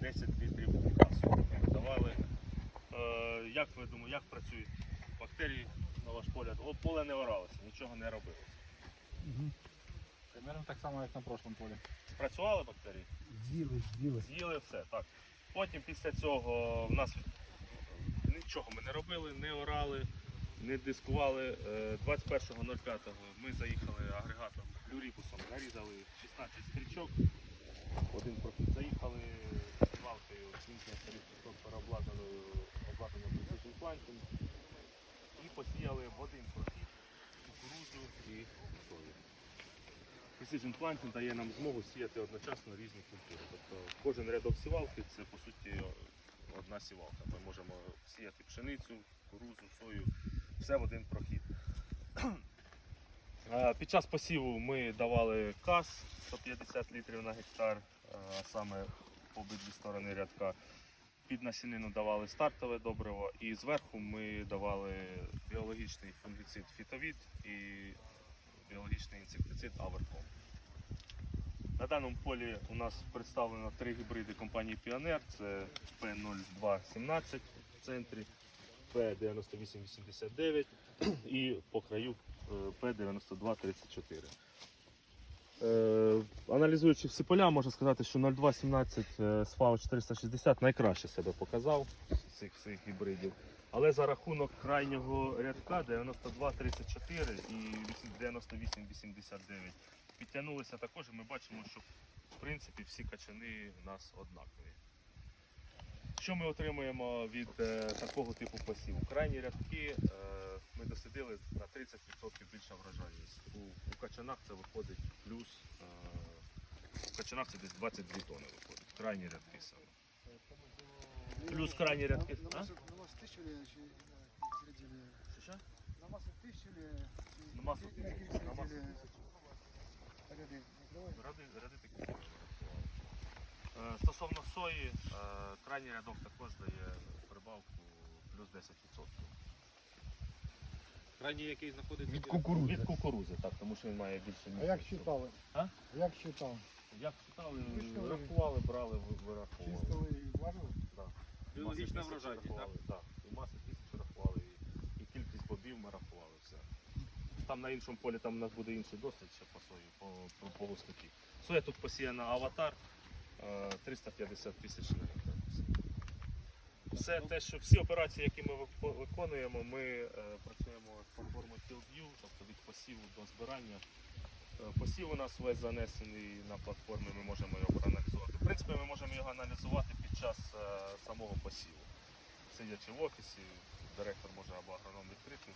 10 літрів у давали. Е, як ви думаєте, як працюють бактерії на ваш погляд? Поле не оралося, нічого не робилося. Угу. Примерно так само, як на прошлому полі. Працювали бактерії? З'їли, з'їли. З'їли все, так. Потім після цього в нас нічого ми не робили, не орали, не дискували. Е, 21.05 ми заїхали агрегатом люрібусом, нарізали 16 стрічок, один профіль заїхали сівалкою, кінця переобладнаною обладнанням Precision Planting і посіяли в один прохід кукурудзу і сою. Precision Planting дає нам змогу сіяти одночасно різні культури. Тобто кожен рядок сівалки це по суті одна сівалка. Ми можемо сіяти пшеницю, кукурудзу, сою, все в один прохід. Під час посіву ми давали каз 150 літрів на гектар, саме по обидві сторони рядка. Під насінину давали стартове добриво і зверху ми давали біологічний фунгіцид фітовід і біологічний інсектицид Аверком. На даному полі у нас представлено три гібриди компанії Піонер. Це P0217 в центрі, P9889 і по краю е, P9234. Е, Аналізуючи всі поля, можна сказати, що 0217 е, з FAO 460 найкраще себе показав з цих всіх гібридів. Але за рахунок крайнього рядка 92-34 і 98-89 підтягнулися також, і ми бачимо, що в принципі всі качани у нас однакові. Що ми отримуємо від е, такого типу посіву? Крайні рядки ми досидили на 30% більша врожайність. У, у качанах це виходить плюс, е, у качанах це десь 22 тони виходить. Крайні рядки саме. Плюс крайні рядки. На, А? на, ли чи? Що, що? На ли? чи- На масу які На масу середини ряди? Такі. Е, Стосовно сої, е, крайній рядок також дає прибавку плюс 10%. Крайній, який знаходиться Від кукурудзи. Від кукурузи, так, тому що він має більше А як считали? А? Як считали? Як читали, Вичитали. рахували, брали, ви- вираховували. Чисто ви важили? Да. Біологічна врожайність, так? так. І маси тисяч рахували, і, і кількість бобів ми рахували все. Там на іншому полі там у нас буде інший досвід ще по сої, по, по, по густоті. Соя тут посіяна аватар е, 350 тисяч на гектар. Все те, що всі операції, які ми виконуємо, ми е, працюємо з платформою FieldView, тобто від посіву до збирання. Е, Посів у нас весь занесений на платформі, ми можемо його проаналізувати. В принципі, ми можемо його аналізувати під час е, самого посіву. Сидячи в офісі, директор може або агроном відкрити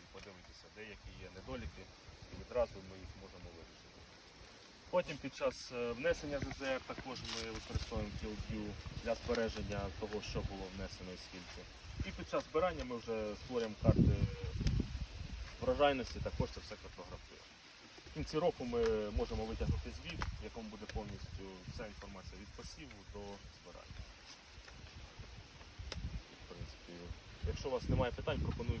і подивитися, де які є недоліки, і відразу ми їх можемо вирішити. Потім під час е, внесення ЗЗР також ми використовуємо FieldView для збереження того, що було внесено і скільки. І під час збирання ми вже створюємо карти врожайності, також це все картографуємо. В кінці року ми можемо витягнути звіт, в якому буде повністю вся інформація від посіву до збирання. В принципі, якщо у вас немає питань, пропоную.